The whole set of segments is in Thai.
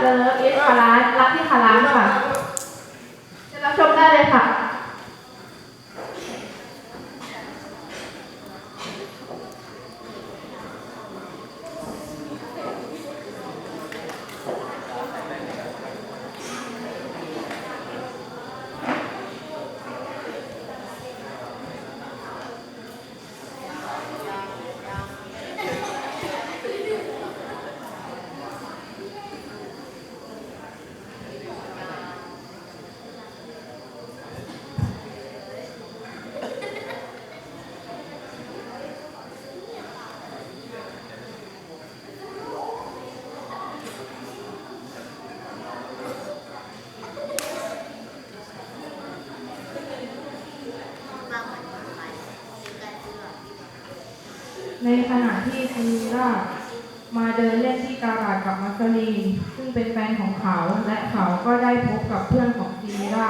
เลิฟเอสคาราสรับที่คาราสค่ะ ขณะที่ซีร่ามาเดินเล่นที่กาลาดกับมัสลีนซึ่งเป็นแฟนของเขาและเขาก็ได้พบกับเพื่อนของซีร่า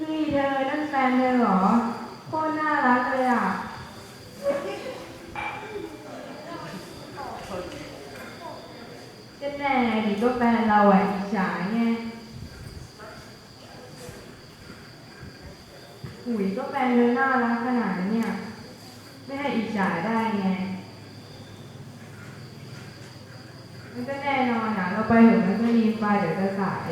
นี่เธอนั่นแฟนเธอเหรอโคตรน่ารักเลยอะก็แน่ดิก็แฟนเราอะอิจฉาไง อุ๋ยก็แฟนเธอน่ารักขนาดนี้เนี่ย ไม่ให้อิจฉาได้ไง มันก็แน่นอนนะเราไปถึงมันก็รีไปเดี๋ยวจะสาย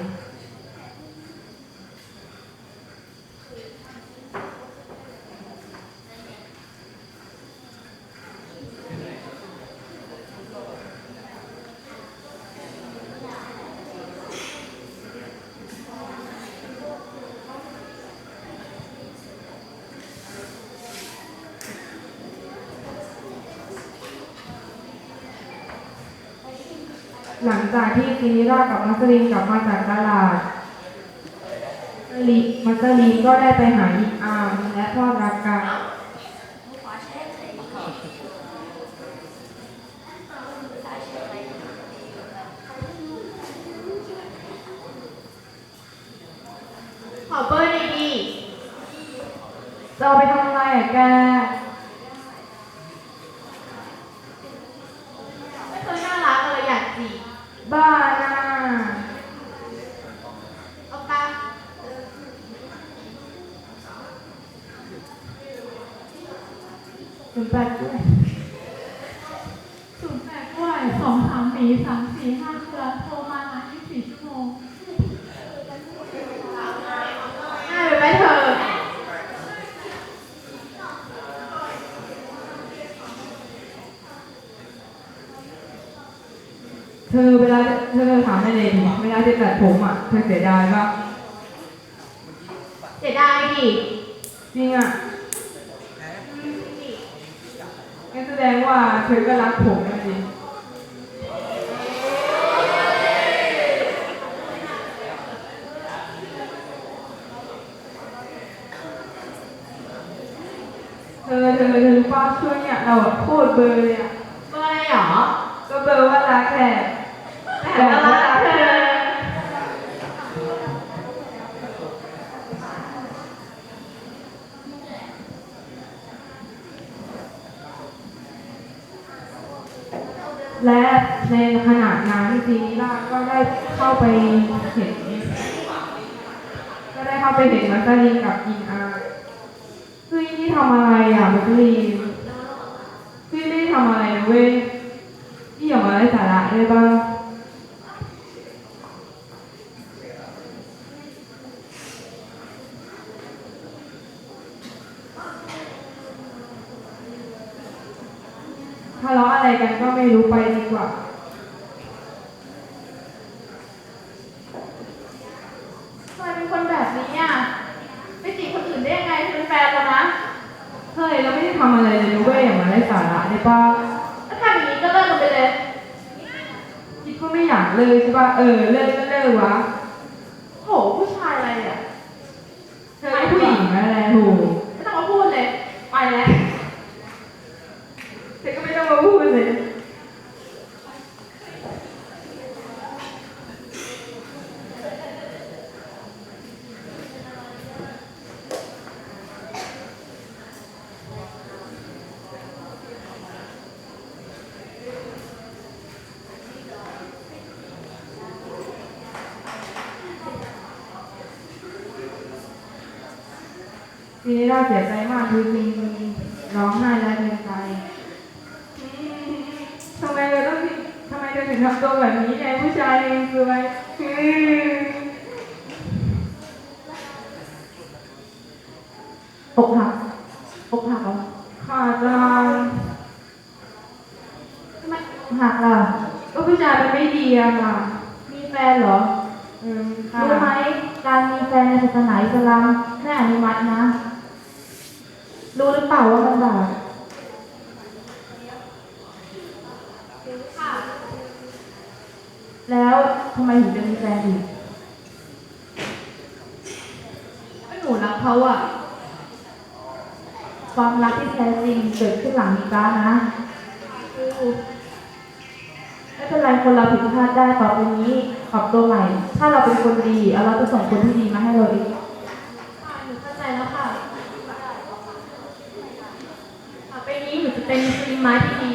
หลัง จากที่ซีนีรากับมัสลินกลับมาจากตลาดลิมัสลินก็ได้ไปหาอิอามและพอดรักกันขอเบอร์หน่อยดีจะเอาไปทำอะไรอะแกไม่เคยน่ารักเลยอยากจีบบ้าน่ะเอาปะ ถึงแปดด้วยศูนย์แปดด้วยสองสามสี่สามสี่ห้าเดือนโทรมานะยี่สิบสี่ชั่วโมงง่ายไปไหมเธอเธอเวลาเธอถามไม่เลยดิเวลาจะตัดผมอะเธอเสียดายปะเสียดายดิจริงอะ งั้นแสดงว่าเธอก็รักผมนะดิเธอเธอเธอรู้ป่ะช่วงเนี้ยเราอะโคตรเบลอเลยอะเบอร์อะไรหรอก็เบลอว่ารักแค่แต่ว่ารัก และในขณะนั้นซีนิล่าก็ได้เข้าไปเห็น ก็ได้เข้าไปเห็นมัสลีนกับอินอาเฮ้ยนี่ทำอะไรอะมัสลีนพี่ไม่ได้ทำอะไรนะเว้ยพี่อย่ามาไร้สาระได้บ้างทะเลาะ อะไรกันก็ไม่รู้ไปดีกว่าทำไมเป็นคนแบบนี้อะไปจีบคนอื่นได้ยังไงเธอเป็นแฟนเรานะ เฮ้ยเราไม่ได้ทำอะไรเลยนะเว้ยอย่ามาไร้สาระได้ป่ะถ้าทำอย่างนี้ก็เลิกกันไปเลย คิดว่าไม่อยากเลยใช่ป่ะเออเลิกก็เลิกวะ โหผู้ชายอะไรอะ เธอเป็นผู้หญิงอะไรโห ไม่ต้องมาพูดเลย ไปแล้ว เธอก็ไม่ต้องมาพูดเลย ซีนิราเสียใจมากคือจริงร้องไห้และเสียใจอืมทำไมเราต้องทำไมเราถึงทำตัวแบบนี้ไงผู้ชายเองคือไงอืมอกหักอกหักเหรอขาดจังทำไมอกหักล่ะก็ผู้ชายมันไม่ดีอะค่ะ มีแฟนเหรอ อืมค่ะรู้ไหม การมีแฟนในศาสนาอิสลามไม่อนุมัตินะ รู้หรือเปล่าว่ามันบาปแล้วทำไมถึงจะมีแฟนอีกก็หนูรักเขาอะความรักที่แท้จริงเกิดขึ้นหลังนิกานะ ช่นไรคนเราผิดพลาดได้ต่อไปนี้ปรับตัวใหม่ ถ้าเราเป็นคนดีเราจะส่งคนที่ดีมาให้เราเองค่ะหนูเข้าใจแล้วค่ะต่อไปนี้หนูจะเป็นมุสลิมไม้ที่ดี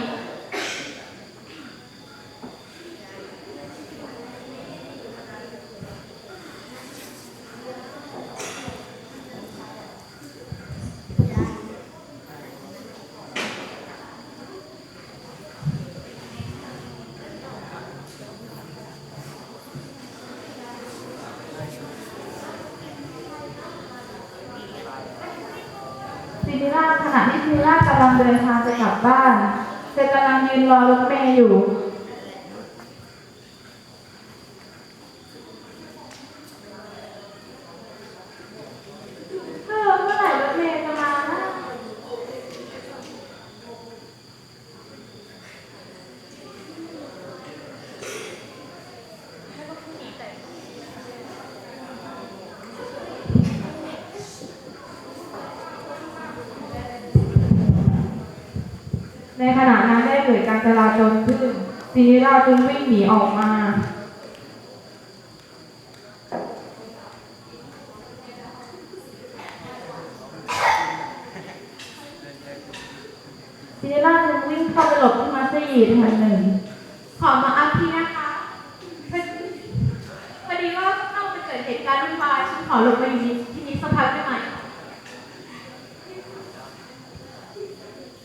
ซินิล่าขณะที่ซินิล่ากำลังเดินทางจะกลับบ้านเธอกำลังยืนรอรถเมย์อยู่ เออเมื่อไหร่รถเมย์จะมานะ ในขณะนั้นได้เกิดการจราจรขึ้นซีนิราจึงวิ่งหนีออกมา ซินิล่าจึงวิ่งเข้าไปหลบที่มัสยิดแห่งหนึ่ง ขอมาอัพที่นะคะพอพอดีว่าเข้าไปเกิดเหตุการณ์วุ่นวายฉันขอหลบมาอยู่ที่นี้สักพักได้ไหม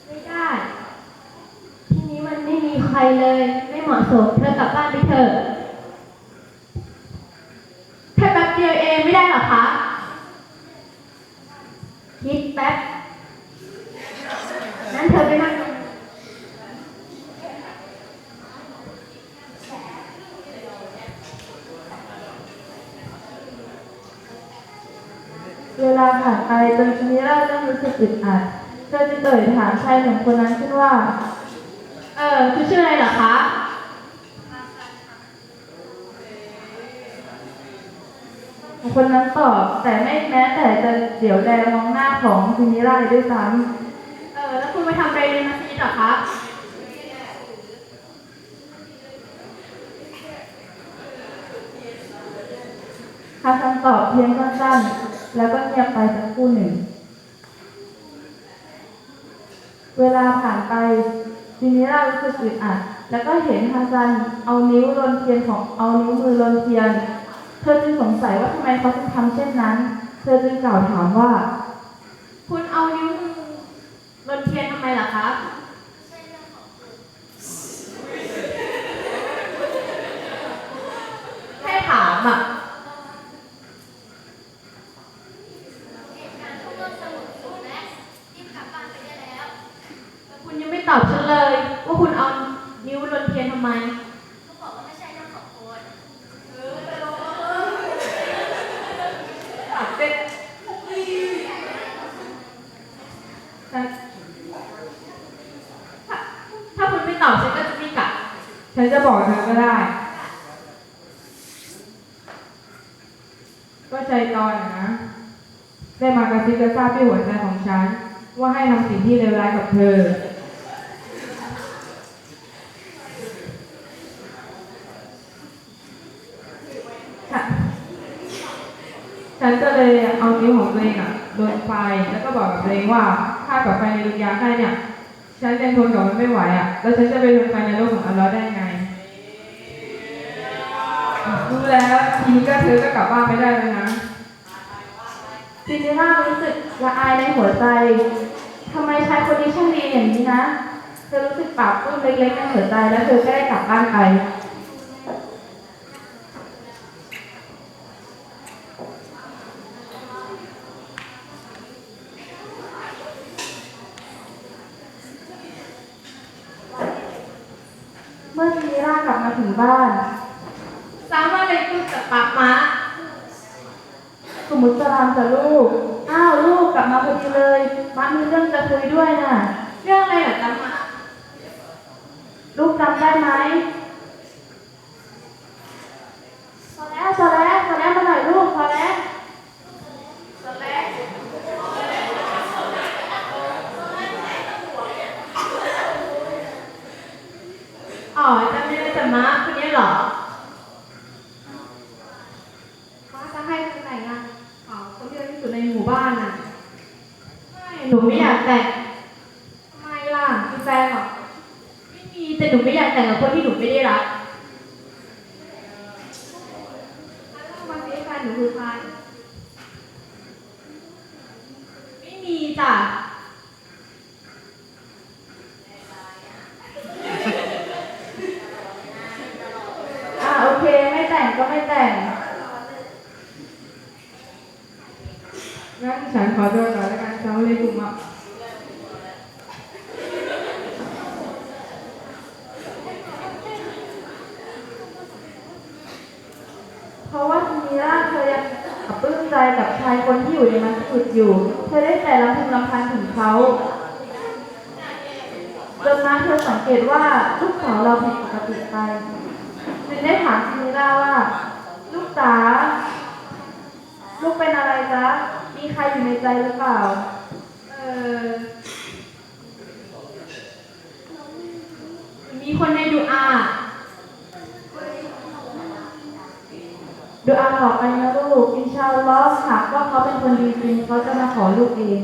ไม่ได้ ที่นี้มันไม่มีใค รเลยไม่เหมาะสมเธอกลับบ้านไปเถอะแค่แป๊บเดียวเองไม่ได้หรอคะคิดแป๊บนั้นเธอไปนั่งเวลาผ่านไปจนชนิราเริ่มรู้สึกอึดอัดเธอจึงเอ่ยถามชายหนุ่มคนนั้นขึ้นว่า เออคุณชื่ออะไรเหรอคะคนนั้นตอบแต่ไม่แม้แต่จะเดี๋ยวแลมองหน้าของซินิราเลยด้วยซ้ำเออแล้วคุณมาทำอะไรในมัสยิดเหรอคะฮาซันตอบเพียงสั้นๆแล้วก็เงียบไปสักครู่หนึ่ง เวลาผ่านไป ซินิรารู้สึกอึดอัดแล้วก็เห็นฮาซันเอานิ้วลนเทียนของเอานิ้วมือลนเทียน เธอจึงสงสัยว่าทำไมเขาถึงทำเช่นนั้น เธอจึงกล่าวถามว่า คุณเอานิ้วมือลนเทียนทำไมล่ะคะแค่ถามอะ คุณยังไม่ ตอบฉันเลย ว่าคุณเอานิ้วลนเทียนทำไมตัดเป็นแต่ถ้าถ้าคุณไม่ตอบฉันก็จะไม่กลับ ฉันจะบอกเธอก็ได้ ก็ใจตอนะนะ ได้มากระซิบกระซาบที่หัวใจของฉัน ว่าให้ทำสิ่งที่เลวร้ายกับเธอ ฉัน ฉันก็เลยเอานิ้วของตัวเองอะโดนไฟแล้วก็บอกกับตัวเองว่าถ้ากับไฟในดุนยาแค่เนี่ย ฉันยังทนกับมันไม่ไหวอะแล้วฉันจะไปทนไฟในโลกของอัลลอฮ์ได้ไงรู้แล้วทีนี้ก็เธอก็กลับบ้านไม่ได้เลยนะซินเดอเรล่ารู้สึกละอายในหัวใจทำไมชายคนนี้ช่างดีอย่างนี้นะ เธอรู้สึกปรับปลื้มเล็กๆในหัวใจแล้วเธอก็ได้กลับบ้านไป เมื่อซีร่ากลั บมาถึงบ้านสามารถเลยคุณกับป๊าม้าสมมุติสลามจะลูก อ้าวลูกกลับมาพอดีเลยมามีเรื่องจะคุยด้วยน่ะ เรื่องอะไรเหรอจ๊ะมาลูกจำได้ไหมพอแล้วพอแล้วพอแล้วมาหน่อยลูกพอแล้ว อ๋อจำไม่ได้จ๊ะมาคนนี้เหรอมาจะให้คุณแต่งงานเขาคนที่ดีที่สุดในหมู่บ้านน่ะไม่หนูไม่อยากแต่งทำไมล่ะมีแฟนเหรอไม่มีแต่หนูไม่อยากแต่งกับคนที่หนูไม่ได้รักแล้ววันนี้แฟนหนูคือใครไม่มีจ้ะ อ่าโอเค ไม่แต่งก็ไม่แต่ง งั้นฉันขอตัวก่อนแล้วกันเช้าเลยกลุ่มอะ เพราะว่าทีนี้ล่ะเธอยังปลื้มใจกับชายคนที่อยู่ในมัสยิดอยู่ เธอได้แต่ลำพึงลำพันถึงเขาจนมาเธอสังเกตว่าลูกสาวเราผิดปกติไปจึงได้ถามซินิล่าว่า ลูกสาลูกเป็นอะไรจ๊ะมีใครอยู่ในใจหรือเปล่า เออมีคนในดูอา ดูอาต่อไปนะลูก อินชาอัลลอฮ์หากว่าเขาเป็นคนดีจริงเขาจะมาขอลูกเอง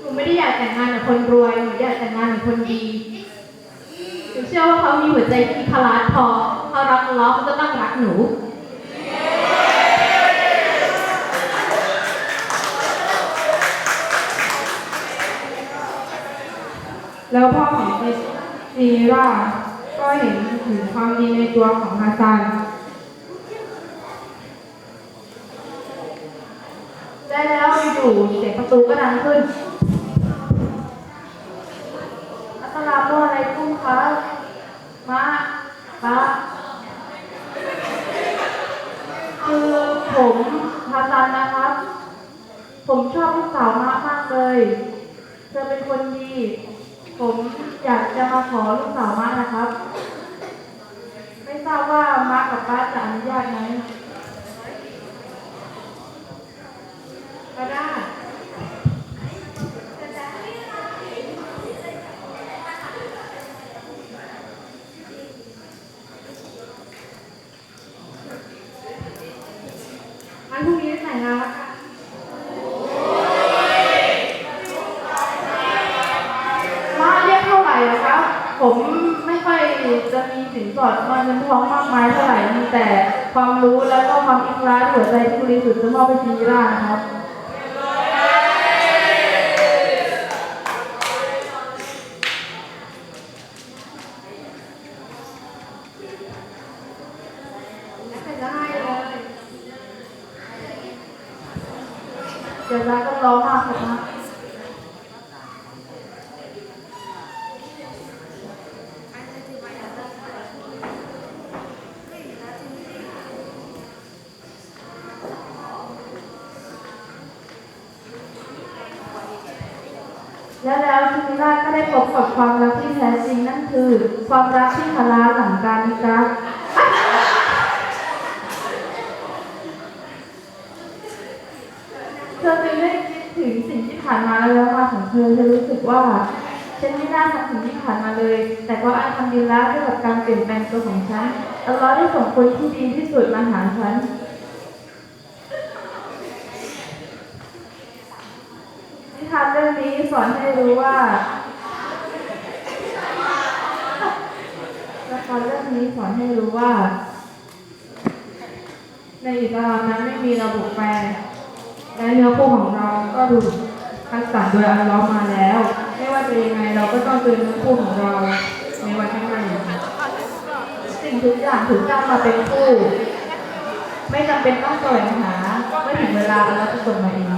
หนูไม่ได้อยากแต่งงานกับคนรวย หนูอยากแต่งงานกับ คนดีหนูเชื่อว่าเขามีหัวใจที่พลาดพอเขารักลเลาะห์เขาจะต้องรักหนูแล้วพ่อของซีราก็เห็นถึงความดีในตัวของฮัสซัน ได้แล้วอยู่ๆเสียงประตูก็ดังขึ้น สลามุอะลัยกุมครับมาครับคือผมฮาซันนะครับ ผมชอบลูกสาวมามากเลย เธอเป็นคนดี ผมอยากจะมาขอลูกสาวมานะครับ ไม่ทราบว่ามากับป้าจะอนุญาตไหมก็ได้ งั้นพรุ่งนี้แต่งงานแล้วกันมาเรียกเท่าไหร่อะครับ ผมไม่ค่อยจะมีสินสอดเงินทองมากมายเท่าไหร่มีแต่ความรู้แล้วก็ความอิคลาสหัวใจที่บริสุทธิ์จะมอบไปทีร่านะครับ เดี๋ยวรักก็ร้องมากครับและแล้วซิมิล่าก็ได้พบกับความรักที่แท้จริงนั่นคือ ความรักที่ฮาลาหลังการนิกาเธอจึงได้คิด ถึงสิ่งที่ผ่านมาและแล้วมาของเธอเธอรู้สึกว่า ฉันไม่น่าทำสิ่งที่ผ่านมาเลย แต่ก็อันทำดีแล้วด้วยกับการเปลี่ยนแปลงตัวของฉันอัลลอฮ์ได้ส่งคนที่ดีที่สุดมาหาฉันนิทานเรื่องนี้สอนให้รู้ว่าละครเรื่องนี้สอนให้รู้ว่า ในอิสลามนั้นไม่มีระบบแปล และเนื้อคู่ของเราก็ถูกคัดสรรโดยอัลลอฮ์มาแล้ว ไม่ว่าจะยังไงเราก็ต้องเจอเนื้อคู่ของเราในวันข้างหน้าสิ่งทุกอย่างถูกสร้างมาเป็นคู่ ไม่จำเป็นต้องแสวงหาเมื่อถึงเวลาอัลลอฮ์จะส่งมาเอง